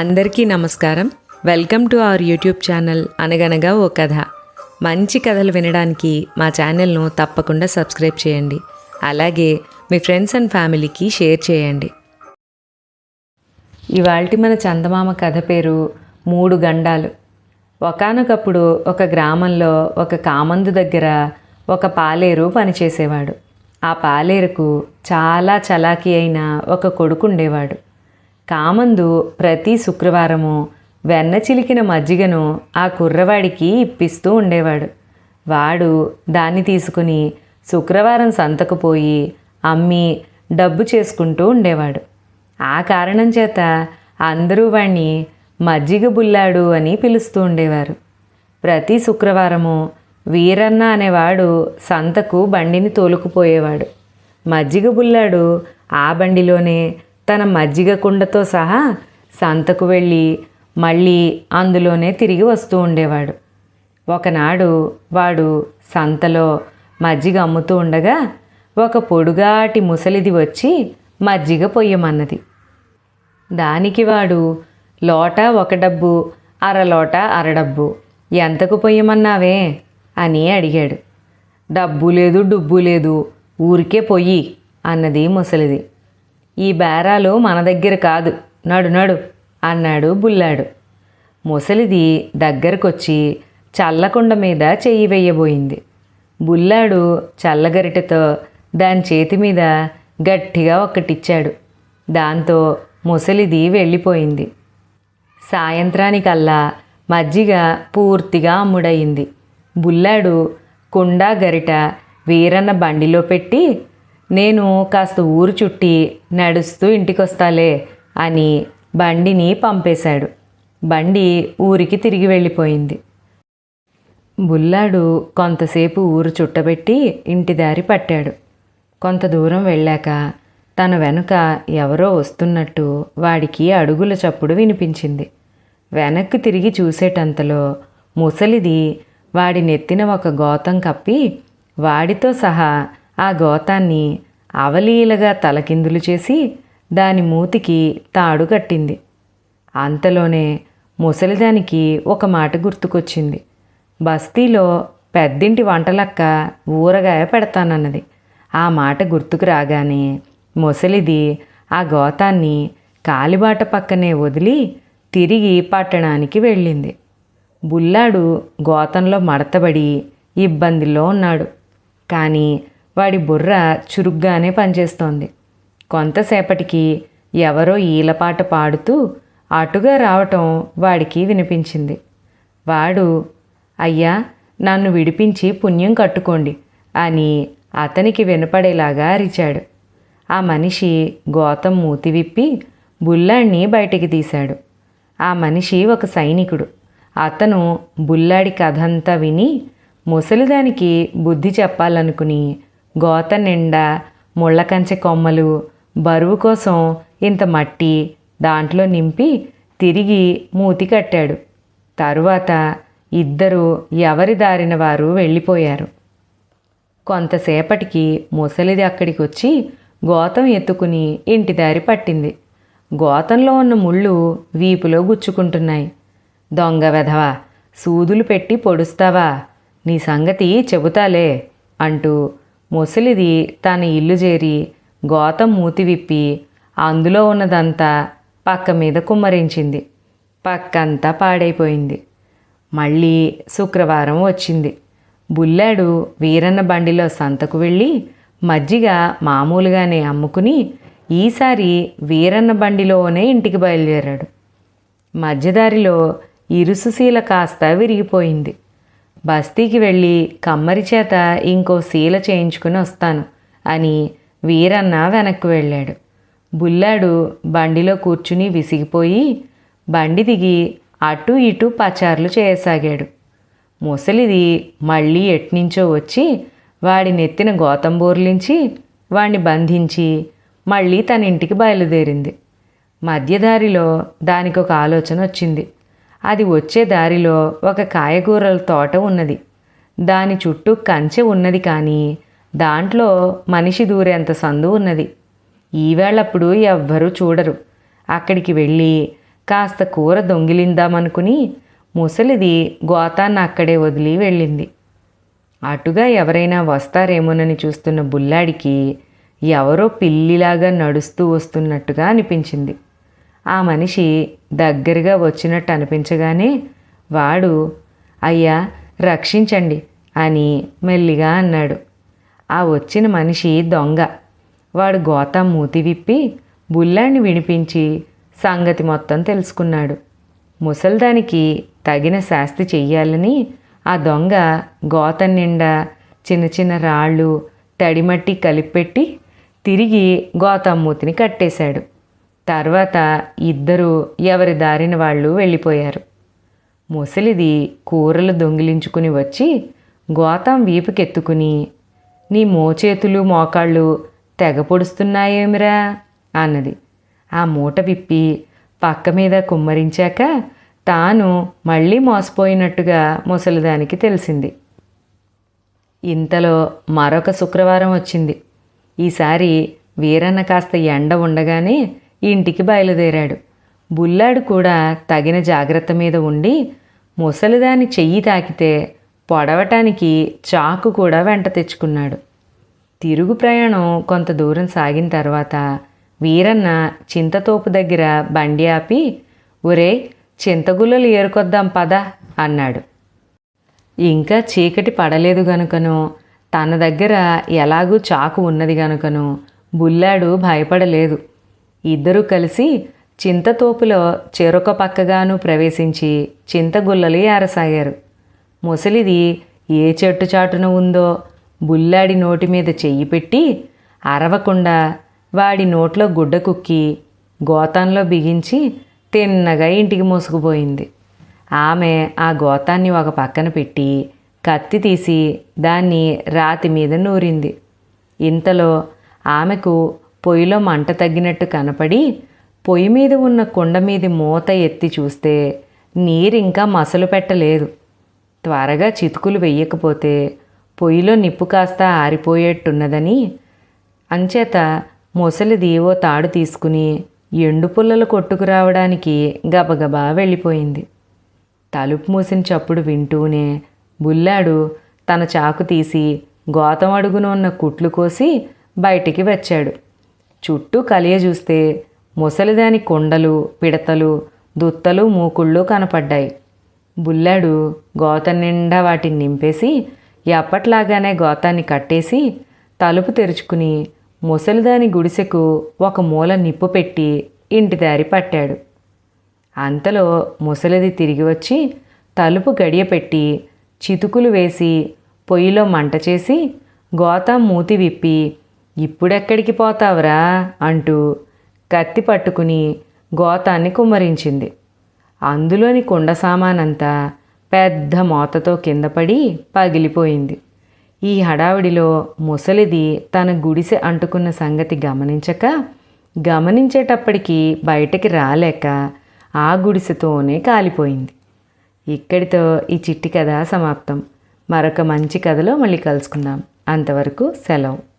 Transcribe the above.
అందరికీ నమస్కారం. Welcome to our YouTube channel అనగనగా ఓ కథ. మంచి కథలు వినడానికి మా ఛానల్ను తప్పకుండా సబ్స్క్రైబ్ చేయండి. అలాగే మీ ఫ్రెండ్స్ అండ్ ఫ్యామిలీకి షేర్ చేయండి. ఇవాల్టి మన చందమామ కథ పేరు మూడు గండాలు. ఒకానొకప్పుడు ఒక గ్రామంలో ఒక కామందు దగ్గర ఒక పాలేరు పనిచేసేవాడు. ఆ పాలేరుకు చాలా చలాకీ అయిన ఒక కొడుకు ఉండేవాడు కామందు ప్రతి శుక్రవారము వెన్న చిలికిన మజ్జిగను ఆ కుర్రవాడికి ఇప్పిస్తూ ఉండేవాడు. వాడు దాన్ని తీసుకుని శుక్రవారం సంతకు పోయి అమ్మి డబ్బు చేసుకుంటూ ఉండేవాడు. ఆ కారణం చేత అందరూ వాణ్ణి మజ్జిగ బుల్లాడు అని పిలుస్తూ ఉండేవారు. ప్రతి శుక్రవారము వీరన్న అనేవాడు సంతకు బండిని తోలుకుపోయేవాడు. మజ్జిగ బుల్లాడు ఆ బండిలోనే తన మజ్జిగ కుండతో సహా సంతకు వెళ్ళి మళ్ళీ అందులోనే తిరిగి వస్తూ ఉండేవాడు. ఒకనాడు వాడు సంతలో మజ్జిగ అమ్ముతూ ఉండగా ఒక పొడుగాటి ముసలిది వచ్చి మజ్జిగ పొయ్యమన్నది. దానికి వాడు లోట ఒక డబ్బు అరలోట అరడబ్బు ఎంతకు పొయ్యమన్నావే? అని అడిగాడు. డబ్బు లేదు డుబ్బు లేదు ఊరికే పొయ్యి అన్నది ముసలిది. ఈ బేరాలు మన దగ్గర కాదు. నడు నడు అన్నాడు బుల్లాడు. ముసలిది దగ్గరకొచ్చి చల్లకుండ మీద చెయ్యి వెయ్యబోయింది బుల్లాడు చల్లగరిటతో దాని చేతి మీద గట్టిగా ఒక్కటిచ్చాడు. దాంతో ముసలిది వెళ్ళిపోయింది. సాయంత్రానికల్లా మజ్జిగ పూర్తిగా అమ్ముడయింది. బుల్లాడు కుండ గరిట వీరన్న బండిలో పెట్టి నేను కాస్త ఊరు చుట్టి నడుస్తూ ఇంటికొస్తాలే అని బండిని పంపేశాడు. బండి ఊరికి తిరిగి వెళ్ళిపోయింది. బుల్లాడు కొంతసేపు ఊరు చుట్టబెట్టి ఇంటి దారి పట్టాడు. కొంత దూరం వెళ్ళాక తన వెనుక ఎవరో వస్తున్నట్టు వాడికి అడుగుల చప్పుడు వినిపించింది. వెనక్కి తిరిగి చూసేటంతలో ముసలిది వాడి నెత్తిన ఒక గోతం కప్పి వాడితో సహా ఆ గోతాన్ని అవలీలగా తలకిందులు చేసి దాని మూతికి తాడు కట్టింది. అంతలోనే ముసలిదానికి ఒక మాట గుర్తుకొచ్చింది. బస్తీలో పెద్దింటి వంటలక్క ఊరగాయ పెడతానన్నది. ఆ మాట గుర్తుకు రాగానే ముసలిది ఆ గోతాన్ని కాలిబాట పక్కనే వదిలి తిరిగి పట్టణానికి వెళ్ళింది. బుల్లాడు గోతంలో మడతబడి ఇబ్బందిలో ఉన్నాడు. కానీ వాడి బుర్ర చురుగ్గానే పనిచేస్తోంది. కొంతసేపటికి ఎవరో ఈలపాట పాడుతూ అటుగా రావటం వాడికి వినిపించింది. వాడు అయ్యా నన్ను విడిపించి పుణ్యం కట్టుకోండి అని అతనికి వినపడేలాగా అరిచాడు. ఆ మనిషి గోతం మూతి విప్పి బుల్లాడిని బయటికి తీశాడు. ఆ మనిషి ఒక సైనికుడు. అతను బుల్లాడి కథంతా విని ముసలిదానికి బుద్ధి చెప్పాలనుకుని గోత నిండా ముళ్ళకంచె కొమ్మలు బరువు కోసం ఇంత మట్టి దాంట్లో నింపి తిరిగి మూతి కట్టాడు. తరువాత ఇద్దరు ఎవరి దారిన వారు వెళ్ళిపోయారు. కొంతసేపటికి ముసలిది అక్కడికి వచ్చి గోతం ఎత్తుకుని ఇంటి దారి పట్టింది. గోతంలో ఉన్న ముళ్ళు వీపులో గుచ్చుకుంటున్నాయి. దొంగ వెధవా సూదులు పెట్టి పొడుస్తావా? నీ సంగతి చెబుతాలే అంటూ ముసలిది తన ఇల్లు చేరి గోతం మూతి విప్పి అందులో ఉన్నదంతా పక్క మీద కుమ్మరించింది. పక్కంతా పాడైపోయింది. మళ్ళీ శుక్రవారం వచ్చింది. బుల్లాడు వీరన్న బండిలో సంతకు వెళ్ళి మజ్జిగ మామూలుగానే అమ్ముకుని ఈసారి వీరన్న బండిలోనే ఇంటికి బయలుదేరాడు. మధ్యదారిలో ఇరుసుశీల కాస్త విరిగిపోయింది. బస్తీకి వెళ్ళి కమ్మరి చేత ఇంకో శీల చేయించుకుని వస్తాను అని వీరన్న వెనక్కి వెళ్ళాడు. బుల్లాడు బండిలో కూర్చుని విసిగిపోయి బండి దిగి అటు ఇటు పచార్లు చేయసాగాడు. ముసలిది మళ్ళీ ఎట్నుంచో వచ్చి వాడి నెత్తిన గోతం బోర్లించి వాణ్ణి బంధించి మళ్ళీ తన ఇంటికి బయలుదేరింది. మధ్యదారిలో దానికి ఒక ఆలోచన వచ్చింది. అది వచ్చే దారిలో ఒక కాయగూరల తోట ఉన్నది. దాని చుట్టూ కంచె ఉన్నది కానీ దాంట్లో మనిషి దూరేంత సందు ఉన్నది. ఈవేళప్పుడు ఎవ్వరూ చూడరు. అక్కడికి వెళ్ళి కాస్త కూర దొంగిలిందామనుకుని ముసలిది గోతాన్ని అక్కడే వదిలి వెళ్ళింది. అటుగా ఎవరైనా వస్తారేమోనని చూస్తున్న బుల్లాడికి ఎవరో పిల్లిలాగా నడుస్తూ వస్తున్నట్టుగా అనిపించింది. ఆ మనిషి దగ్గరగా వచ్చినట్టు అనిపించగానే వాడు అయ్యా రక్షించండి అని మెల్లిగా అన్నాడు. ఆ వచ్చిన మనిషి దొంగ. వాడు గోత మూతి విప్పి బుల్లాన్ని వినిపించి సంగతి మొత్తం తెలుసుకున్నాడు. ముసల్దానికి తగిన శాస్తి చెయ్యాలని ఆ దొంగ గోత నిండా చిన్న చిన్న రాళ్ళు తడిమట్టి కలిపెట్టి తిరిగి గోతమ్మూతిని కట్టేశాడు. తర్వాత ఇద్దరు ఎవరి దారిన వాళ్ళు వెళ్ళిపోయారు. ముసలిది కూరలు దొంగిలించుకుని వచ్చి గోతం వీపుకెత్తుకుని నీ మోచేతులు మోకాళ్ళు తెగ పొడుస్తున్నాయేమిరా? అన్నది. ఆ మూట విప్పి పక్క మీద కుమ్మరించాక తాను మళ్ళీ మోసపోయినట్టుగా ముసలిదానికి తెలిసింది. ఇంతలో మరొక శుక్రవారం వచ్చింది. ఈసారి వీరన్న కాస్త ఎండ ఉండగానే ఇంటికి బయలుదేరాడు. బుల్లాడు కూడా తగిన జాగ్రత్త మీద ఉండి ముసలిదాని చెయ్యి తాకితే పొడవటానికి చాకు కూడా వెంట తెచ్చుకున్నాడు. తిరుగు ప్రయాణం కొంత దూరం సాగిన తర్వాత వీరన్న చింతతోపు దగ్గర బండి ఆపి ఒరే చింతగుల్లలు ఏరుకొద్దాం పద అన్నాడు. ఇంకా చీకటి పడలేదు గనుకను తన దగ్గర ఎలాగూ చాకు ఉన్నది గనుకను బుల్లాడు భయపడలేదు. ఇద్దరూ కలిసి చింతతోపులో చెరొక పక్కగాను ప్రవేశించి చింతగుల్లలు ఏరసాగారు ముసలిది ఏ చెట్టు చాటున ఉందో బుల్లాడి నోటి మీద చెయ్యి పెట్టి అరవకుండా వాడి నోట్లో గుడ్డ కుక్కి గోతంలో బిగించి తిన్నగా ఇంటికి మోసుకుపోయింది. ఆమె ఆ గోతాన్ని ఒక పక్కన పెట్టి కత్తి తీసి దాన్ని రాతి మీద నూరింది. ఇంతలో ఆమెకు పొయ్యిలో మంట తగ్గినట్టు కనపడి పొయ్యి మీద ఉన్న కుండ మీది మూత ఎత్తి చూస్తే నీరింకా మసలు పెట్టలేదు. త్వరగా చితుకులు వెయ్యకపోతే పొయ్యిలో నిప్పు కాస్త ఆరిపోయేట్టున్నదని అంచేత ముసలిది ఓ తాడు తీసుకుని ఎండు పుల్లలు కొట్టుకురావడానికి గబగబా వెళ్ళిపోయింది. తలుపు మూసిన చప్పుడు వింటూనే బుల్లాడు తన చాకు తీసి గోతం అడుగున ఉన్న కుట్లు కోసి బయటికి వచ్చాడు. చుట్టూ కలియ చూస్తే ముసలిదాని కొండలు పిడతలు దుత్తలు మూకుళ్ళు కనపడ్డాయి. బుల్లాడు గోత నిండా వాటిని నింపేసి ఎప్పట్లాగానే గోతాన్ని కట్టేసి తలుపు తెరుచుకుని ముసలిదాని గుడిసెకు ఒక మూల నిప్పు పెట్టి ఇంటి దారి పట్టాడు. అంతలో ముసలిది తిరిగి వచ్చి తలుపు గడియపెట్టి చితుకులు వేసి పొయ్యిలో మంట చేసి గోత మూతి విప్పి ఇప్పుడెక్కడికి పోతావురా? అంటూ కత్తి పట్టుకుని గోతాన్ని కుమ్మరించింది. అందులోని కుండ సామానంతా పెద్ద మోతతో కింద పడి పగిలిపోయింది. ఈ హడావిడిలో ముసలిది తన గుడిసె అంటుకున్న సంగతి గమనించక గమనించేటప్పటికి బయటకి రాలేక ఆ గుడిసెతోనే కాలిపోయింది. ఇక్కడితో ఈ చిట్టి కథ సమాప్తం. మరొక మంచి కథలో మళ్ళీ కలుసుకుందాం. అంతవరకు సెలవు.